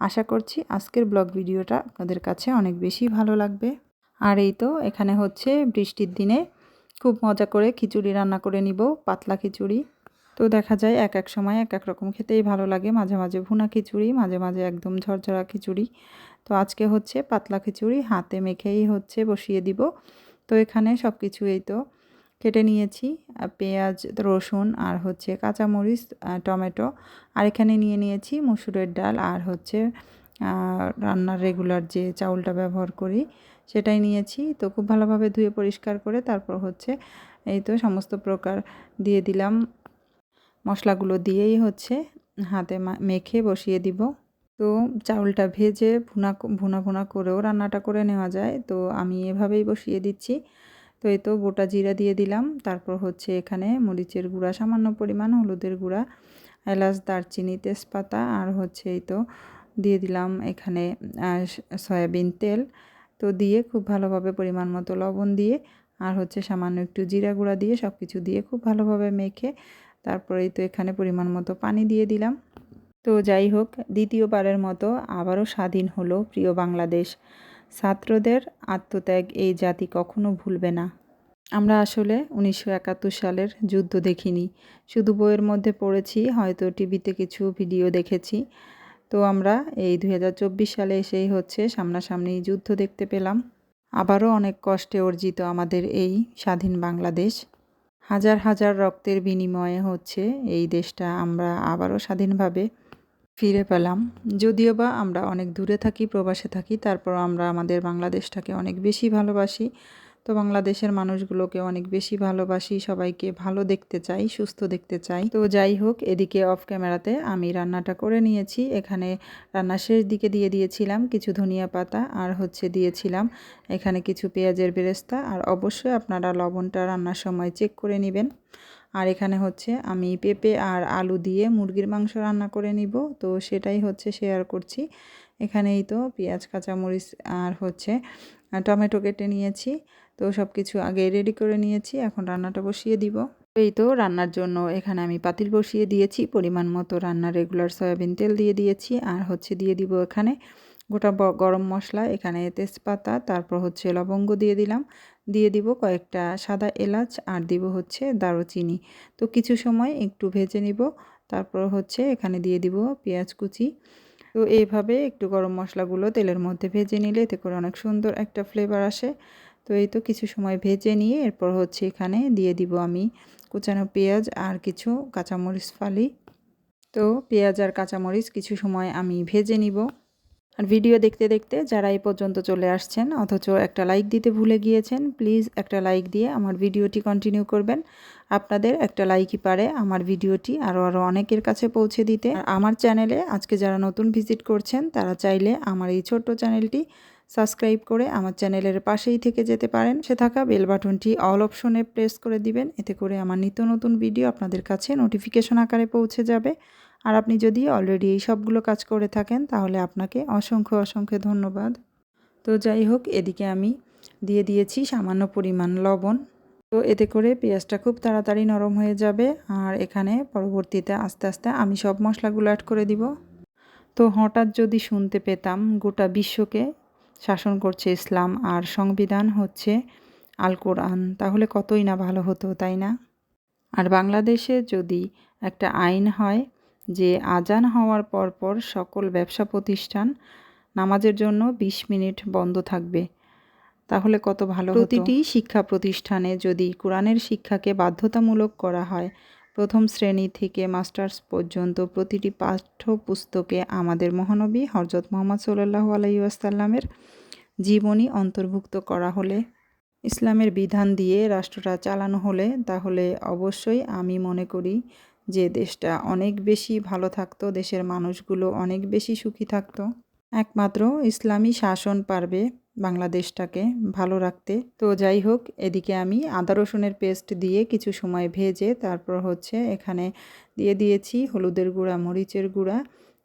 আশা করছি আজকের ব্লগ ভিডিওটা আপনাদের কাছে অনেক বেশি ভালো লাগবে। আর এই তো এখানে হচ্ছে বৃষ্টির দিনে খুব মজা করে খিচুড়ি রান্না করে নিব, পাতলা খিচুড়ি। তো দেখা যায় এক এক সময় এক এক রকম খেতেই ভালো লাগে। মাঝে মাঝে ভুনা খিচুড়ি, মাঝে মাঝে একদম ঝরঝরা খিচুড়ি। তো আজকে হচ্ছে পাতলা খিচুড়ি, হাতে মেখেই হচ্ছে বসিয়ে দিব। তো এখানে সব কিছু এই তো। কেটে নিয়েছি পেঁয়াজ, রসুন আর হচ্ছে কাঁচামরিচ টমেটো। আর এখানে নিয়ে নিয়েছি মুসুরের ডাল আর হচ্ছে রান্নার রেগুলার যে চাউলটা ব্যবহার করি সেটাই নিয়েছি। তো খুব ভালোভাবে ধুয়ে পরিষ্কার করে তারপর হচ্ছে এই তো সমস্ত প্রকার দিয়ে দিলাম। মশলাগুলো দিয়েই হচ্ছে হাতে মেখে বসিয়ে দিব। তো চাউলটা ভেজে ভুনা ভুনা ভুনা করেও রান্নাটা করে নেওয়া যায়। তো আমি এভাবেই বসিয়ে দিচ্ছি। তো এই তো গোটা জিরা দিয়ে দিলাম। তারপর হচ্ছে এখানে মরিচের গুঁড়া, সামান্য পরিমাণ হলুদের গুঁড়া, এলাচ, দারচিনি, তেজপাতা আর হচ্ছে এই তো দিয়ে দিলাম এখানে সয়াবিন তেল। তো দিয়ে খুব ভালোভাবে পরিমাণ মতো লবণ দিয়ে আর হচ্ছে সামান্য একটু জিরা গুঁড়া দিয়ে সব কিছু দিয়ে খুব ভালোভাবে মেখে তারপরেই তো এখানে পরিমাণ মতো পানি দিয়ে দিলাম। তো যাই হোক, দ্বিতীয়বারের মতো আবারও স্বাধীন হলো প্রিয় বাংলাদেশ। ছাত্রদের আত্মত্যাগ এই জাতি কখনো ভুলবে না। আমরা আসলে উনিশশো একাত্তর সালের যুদ্ধ দেখিনি। শুধু বইয়ের মধ্যে পড়েছি, হয়তো টিভিতে কিছু ভিডিও দেখেছি। তো আমরা এই দু হাজার চব্বিশ সালে এসেই হচ্ছে সামনাসামনি যুদ্ধ দেখতে পেলাম। আবারও অনেক কষ্টে অর্জিত আমাদের এই স্বাধীন বাংলাদেশ। হাজার হাজার রক্তের বিনিময়ে হচ্ছে এই দেশটা। আমরা আবারও স্বাধীনভাবে ফিরে পেলাম। যদিও বা আমরা অনেক দূরে থাকি, প্রবাসে থাকি তারপর আমরা আমাদের বাংলাদেশটাকে অনেক বেশি ভালোবাসি। তো বাংলাদেশের মানুষগুলোকে অনেক বেশি ভালোবাসি, সবাইকে ভালো দেখতে চাই, সুস্থ দেখতে চাই। তো যাই হোক, এদিকে অফ ক্যামেরাতে আমি রান্নাটা করে নিয়েছি। এখানে রান্না শেষ দিকে দিয়ে দিয়েছিলাম কিছু ধনিয়া পাতা আর হচ্ছে দিয়েছিলাম এখানে কিছু পেঁয়াজের বেরেস্তা। আর অবশ্যই আপনারা লবণটা রান্নার সময় চেক করে নেবেন। আর এখানে হচ্ছে আমি পেঁপে আর আলু দিয়ে মুরগির মাংস রান্না করে নিব। তো সেটাই হচ্ছে শেয়ার করছি। এখানেই তো পেঁয়াজ, কাঁচামরিচ আর হচ্ছে টমেটো কেটে নিয়েছি। তো সব কিছু আগে রেডি করে নিয়েছি, এখন রান্নাটা বসিয়ে দিব। এই তো রান্নার জন্য এখানে আমি পাতিল বসিয়ে দিয়েছি। পরিমাণ মতো রান্নার রেগুলার সয়াবিন তেল দিয়ে দিয়েছি আর হচ্ছে দিয়ে দিব এখানে গোটা গরম মশলা, এখানে তেজপাতা, তারপর হচ্ছে লবঙ্গ দিয়ে দিলাম। দিয়ে দিব কয়েকটা সাদা এলাচ আর দিব হচ্ছে দারুচিনি। তো কিছু সময় একটু ভেজে নিব। তারপর হচ্ছে এখানে দিয়ে দিব পেঁয়াজ কুচি। তো এইভাবে একটু গরম মশলাগুলো তেলের মধ্যে ভেজে নিলে এতে করে অনেক সুন্দর একটা ফ্লেভার আসে। তো এই তো কিছু সময় ভেজে নিয়ে এরপর হচ্ছে এখানে দিয়ে দিব আমি কুচানো পেঁয়াজ আর কিছু কাঁচামরিচ ফালি। তো পেঁয়াজ আর কাঁচামরিচ কিছু সময় আমি ভেজে নিব। আর ভিডিও দেখতে দেখতে যারা এই পর্যন্ত চলে আসছেন, অথচ একটা লাইক দিতে ভুলে গিয়েছেন প্লিজ একটা লাইক দিয়ে আমার ভিডিওটি কন্টিনিউ করবেন। আপনাদের একটা লাইকই পারে আমার ভিডিওটি আরও আরও অনেকের কাছে পৌঁছে দিতে। আমার চ্যানেলে আজকে যারা নতুন ভিজিট করছেন, তারা চাইলে আমার এই ছোট্ট চ্যানেলটি সাবস্ক্রাইব করে আমার চ্যানেলের পাশেই থেকে যেতে পারেন। সে থাকা বেল বাটনটি অল অপশনে প্রেস করে দিবেন, এতে করে আমার নিত্য নতুন ভিডিও আপনাদের কাছে নোটিফিকেশন আকারে পৌঁছে যাবে। আর আপনি যদি অলরেডি এই সবগুলো কাজ করে থাকেন, তাহলে আপনাকে অসংখ্য অসংখ্য ধন্যবাদ। তো যাই হোক, এদিকে আমি দিয়ে দিয়েছি সামান্য পরিমাণ লবণ। তো এতে করে পেঁয়াজটা খুব তাড়াতাড়ি নরম হয়ে যাবে। আর এখানে পরবর্তীতে আস্তে আস্তে আমি সব মশলাগুলো অ্যাড করে দিব। তো হঠাৎ যদি শুনতে পেতাম, গোটা বিশ্বকে শাসন করছে ইসলাম আর সংবিধান হচ্ছে আল কোরআন, তাহলে কতই না ভালো হতো, তাই না? আর বাংলাদেশে যদি একটা আইন হয় যে আজান হওয়ার পরপর সকল ব্যবসা প্রতিষ্ঠান নামাজের জন্য ২০ মিনিট বন্ধ থাকবে। তাহলে কত ভালো প্রতিটি শিক্ষা প্রতিষ্ঠানে যদি কোরআনের শিক্ষাকে বাধ্যতামূলক করা হয়, প্রথম শ্রেণি থেকে মাস্টার্স পর্যন্ত প্রতিটি পাঠ্যপুস্তকে আমাদের মহানবী হরজত মোহাম্মদ সাল্লাহ আলাইসাল্লামের জীবনী অন্তর্ভুক্ত করা হলে, ইসলামের বিধান দিয়ে রাষ্ট্রটা চালানো হলে, তাহলে অবশ্যই আমি মনে করি যে দেশটা অনেক বেশি ভালো থাকতো, দেশের মানুষগুলো অনেক বেশি সুখী থাকতো। একমাত্র ইসলামী শাসন পারবে বাংলাদেশটাকে ভালো রাখতে। তো যাই হোক, এদিকে আমি আদা রসুনের পেস্ট দিয়ে কিছু সময় ভেজে তারপর হচ্ছে এখানে দিয়ে দিয়েছি হলুদের গুঁড়া, মরিচের গুঁড়া।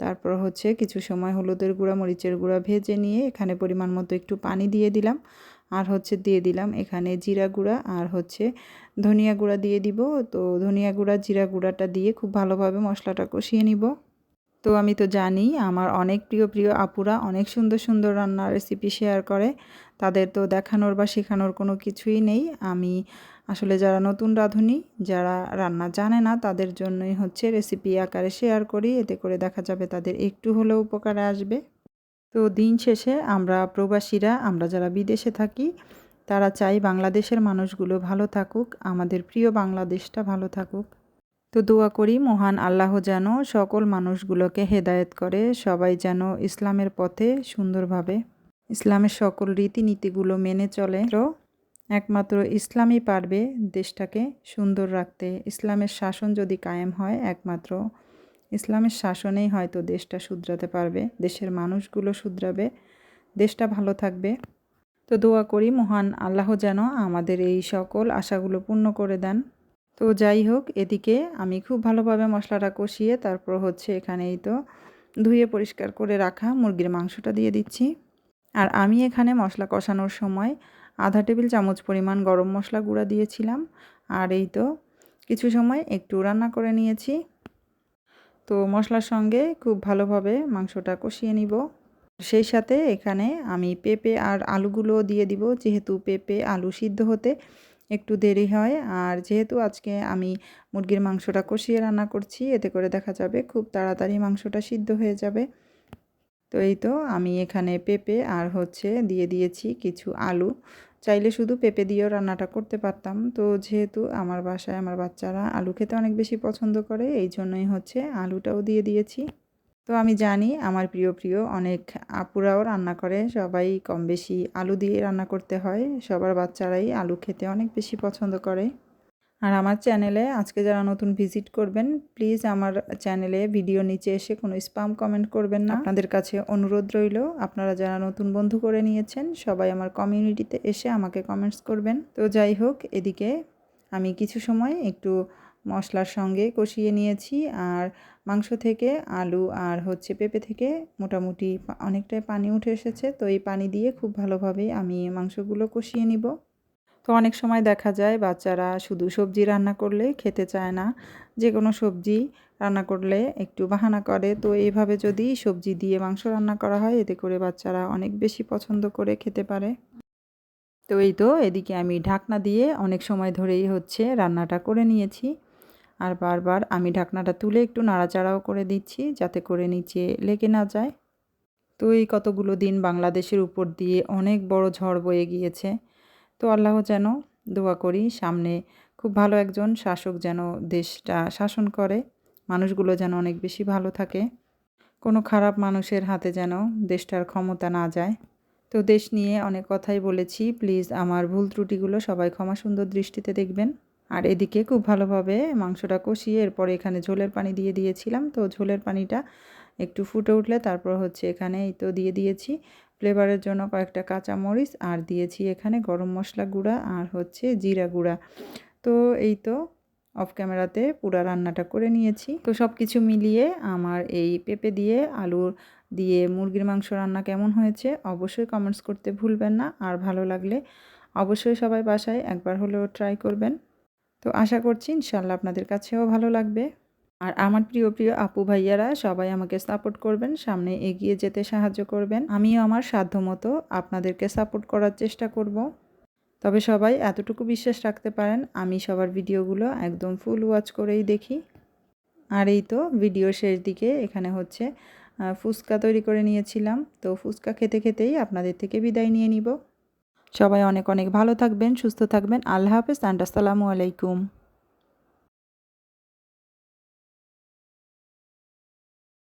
তারপর হচ্ছে কিছু সময় হলুদের গুঁড়া, মরিচের গুঁড়া ভেজে নিয়ে এখানে পরিমাণ মতো একটু পানি দিয়ে দিলাম। আর হচ্ছে দিয়ে দিলাম এখানে জিরা গুঁড়া আর হচ্ছে ধনিয়া গুঁড়া দিয়ে দিব। তো ধনিয়া গুঁড়া, জিরা গুঁড়াটা দিয়ে খুব ভালোভাবে মশলাটা কষিয়ে নিব। তো আমি তো জানি আমার অনেক প্রিয় প্রিয় আপুরা অনেক সুন্দর সুন্দর রান্নার রেসিপি শেয়ার করে। তাদের তো দেখানোর বা শেখানোর কোনো কিছুই নেই। আমি আসলে যারা নতুন রাঁধুনি, যারা রান্না জানে না, তাদের জন্যই হচ্ছে রেসিপি আকারে শেয়ার করি। এতে করে দেখা যাবে তাদের একটু হলেও উপকারে আসবে। তো দিন শেষে আমরা প্রবাসীরা, আমরা যারা বিদেশে থাকি, তারা চাই বাংলাদেশের মানুষগুলো ভালো থাকুক, আমাদের প্রিয় বাংলাদেশটা ভালো থাকুক। তো দোয়া করি, মহান আল্লাহ যেন সকল মানুষগুলোকে হেদায়েত করে, সবাই যেন ইসলামের পথে সুন্দরভাবে, ইসলামের সকল রীতিনীতিগুলো মেনে চলে। তো একমাত্র ইসলামই পারবে দেশটাকে সুন্দর রাখতে, ইসলামের শাসন যদি কায়েম হয়, একমাত্র ইসলামের শাসনেই হয়তো দেশটা শুধরাতে পারবে, দেশের মানুষগুলো শুধরাবে, দেশটা ভালো থাকবে। তো দোয়া করি, মহান আল্লাহ যেন আমাদের এই সকল আশাগুলো পূর্ণ করে দেন। তো যাই হোক, এদিকে আমি খুব ভালোভাবে মশলাটা কষিয়ে তারপর হচ্ছে এখানেই তো ধুয়ে পরিষ্কার করে রাখা মুরগির মাংসটা দিয়ে দিচ্ছি। আর আমি এখানে মশলা কষানোর সময় আধা টেবিল চামচ পরিমাণ গরম মশলা গুঁড়া দিয়েছিলাম। আর এই তো কিছু সময় একটু রান্না করে নিয়েছি। তো মশলার সঙ্গে খুব ভালোভাবে মাংসটা কষিয়ে নিব। সেই সাথে এখানে আমি পেঁপে আর আলুগুলো দিয়ে দিব, যেহেতু পেঁপে আলু সিদ্ধ হতে একটু দেরি হয়। আর যেহেতু আজকে আমি মুরগির মাংসটা কষিয়ে রান্না করছি, এতে করে দেখা যাবে খুব তাড়াতাড়ি মাংসটা সিদ্ধ হয়ে যাবে। তো এই তো আমি এখানে পেঁপে আর হচ্ছে দিয়ে দিয়েছি কিছু আলু। চাইলে শুধু পেঁপে দিয়েও রান্নাটা করতে পারতাম। তো যেহেতু আমার বাসায় আমার বাচ্চারা আলু খেতে অনেক বেশি পছন্দ করে, এই জন্যই হচ্ছে আলুটাও দিয়ে দিয়েছি। তো আমি জানি আমার প্রিয় প্রিয় অনেক আপুরাও রান্না করে, সবাই কম বেশি আলু দিয়ে রান্না করতে হয়। সবার বাচ্চারাই আলু খেতে অনেক বেশি পছন্দ করে। আর আমার চ্যানেলে আজকে যারা নতুন ভিজিট করবেন, প্লিজ আমার চ্যানেলে ভিডিও নিচে এসে কোনো স্পাম কমেন্ট করবেন না। আপনাদের কাছে অনুরোধ রইল, আপনারা যারা নতুন বন্ধু করে নিয়েছেন, সবাই আমার কমিউনিটিতে এসে আমাকে কমেন্টস করবেন। তো যাই হোক, এদিকে আমি কিছু সময় একটু মশলার সঙ্গে কষিয়ে নিয়েছি, আর মাংস থেকে আলু আর হচ্ছে পেঁপে থেকে মোটামুটি অনেকটাই পানি উঠে এসেছে। তো এই পানি দিয়ে খুব ভালোভাবে আমি মাংসগুলো কষিয়ে নিব। তো অনেক সময় দেখা যায় বাচ্চারা শুধু সবজি রান্না করলে খেতে চায় না। যে কোনো সবজি রান্না করলে একটু বাহানা করে। তো এইভাবে যদি সবজি দিয়ে মাংস রান্না করা হয়, এতে করে বাচ্চারা অনেক বেশি পছন্দ করে খেতে পারে। তো এই তো, এদিকে আমি ঢাকনা দিয়ে অনেক সময় ধরেই হচ্ছে রান্নাটা করে নিয়েছি। আর বারবার আমি ঢাকনাটা তুলে একটু নাড়াচাড়াও করে দিচ্ছি যাতে করে নিচে লেগে না যায়। তো এই কতগুলো দিন বাংলাদেশের উপর দিয়ে অনেক বড় ঝড় বয়ে গিয়েছে। তো আল্লাহ যেন দোয়া করি, সামনে খুব ভালো একজন শাসক যেন দেশটা শাসন করে, মানুষগুলো যেন অনেক বেশি ভালো থাকে। কোনো খারাপ মানুষের হাতে যেন দেশটার ক্ষমতা না যায়। তো দেশ নিয়ে অনেক কথাই বলেছি, প্লিজ আমার ভুল ত্রুটিগুলো সবাই ক্ষমা সুন্দর দৃষ্টিতে দেখবেন। আর এদিকে খুব ভালোভাবে মাংসটা কষিয়ে এরপরে এখানে ঝোলের পানি দিয়ে দিয়েছিলাম। তো ঝোলের পানিটা একটু ফুটে উঠলে তারপর হচ্ছে এখানে এই তো দিয়ে দিয়েছি। ফ্লেভারের জন্য কয়েকটা কাঁচা মরিচ আর দিয়েছি এখানে গরম মশলা গুঁড়া আর হচ্ছে জিরা গুঁড়া। তো এই তো অফ ক্যামেরাতে পুরা রান্নাটা করে নিয়েছি। তো সব কিছু মিলিয়ে আমার এই পেঁপে দিয়ে আলুর দিয়ে মুরগির মাংস রান্না কেমন হয়েছে অবশ্যই কমেন্টস করতে ভুলবেন না। আর ভালো লাগলে অবশ্যই সবাই বাসায় একবার হলেও ট্রাই করবেন। তো আশা করছি ইনশাল্লাহ আপনাদের কাছেও ভালো লাগবে। আর আমার প্রিয় প্রিয় আপু ভাইয়ারা, সবাই আমাকে সাপোর্ট করবেন, সামনে এগিয়ে যেতে সাহায্য করবেন। আমিও আমার সাধ্যমতো আপনাদেরকে সাপোর্ট করার চেষ্টা করব। তবে সবাই এতটুকু বিশ্বাস রাখতে পারেন, আমি সবার ভিডিওগুলো একদম ফুল ওয়াচ করেই দেখি। আর এই তো ভিডিও শেষ দিকে এখানে হচ্ছে ফুচকা তৈরি করে নিয়েছিলাম। তো ফুচকা খেতে খেতেই আপনাদের থেকে বিদায় নিয়ে নিব। সবাই অনেক অনেক ভালো থাকবেন, সুস্থ থাকবেন। আল্লাহ হাফেজ অ্যান্ড আসসালামু আলাইকুম।